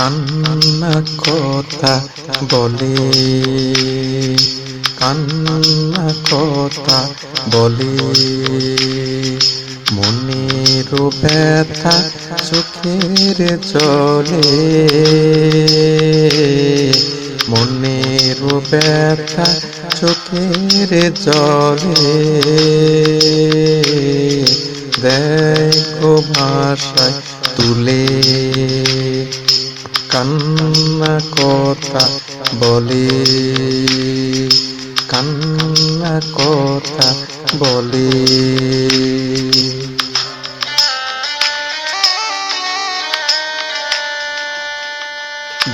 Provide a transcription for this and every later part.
কান্না কথা বলে। কান্না কথা বলে। মনের ব্যথা চোখের জলে। মনের ব্যথা চোখের জলে। দেখো ভাষায় তুলে। কান্না কথা বলে কান্না কথা বলে।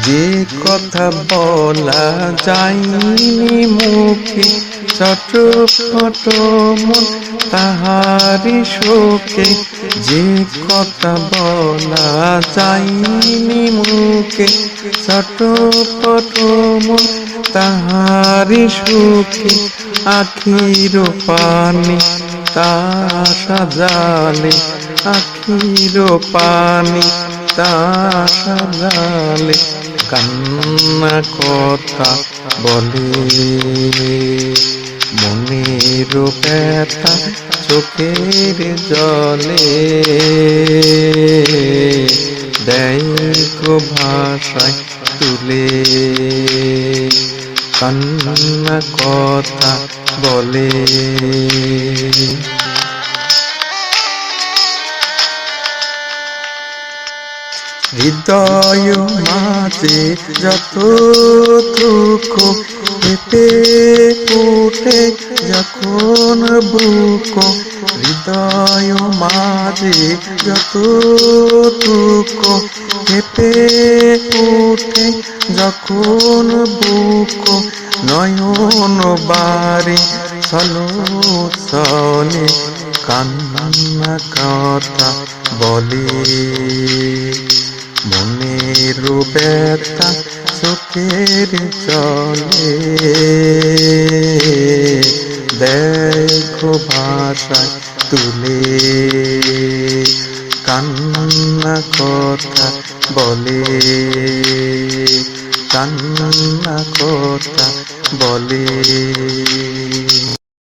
যে কথা বলা যায়নি মুখে, চটপট মন তাহারি শোকে যে কথা বলা যায়নি মুখে চটপট মন তাহারি সুখে, আখির পানি তা সাজালে, আখির পানি তা সাজালে, কান্না কথা বলে, মনের ব্যথা চোখের জলে দেখো ভাষায় তুলে। কান্না কথা বলে। হৃদয় মাঝে যত দুঃখ পেতে উঠে যখন বুক হৃদয় মাঝে যত দুঃখ পেতে উঠে যখন বুক নয়ন বাড়ি চলো চলে কান্না কথা বলে। মনের ব্যথা চোখের চলে দেখো ভাষায় তুলে। কান্না কথা বলে। কান্না কথা বলে।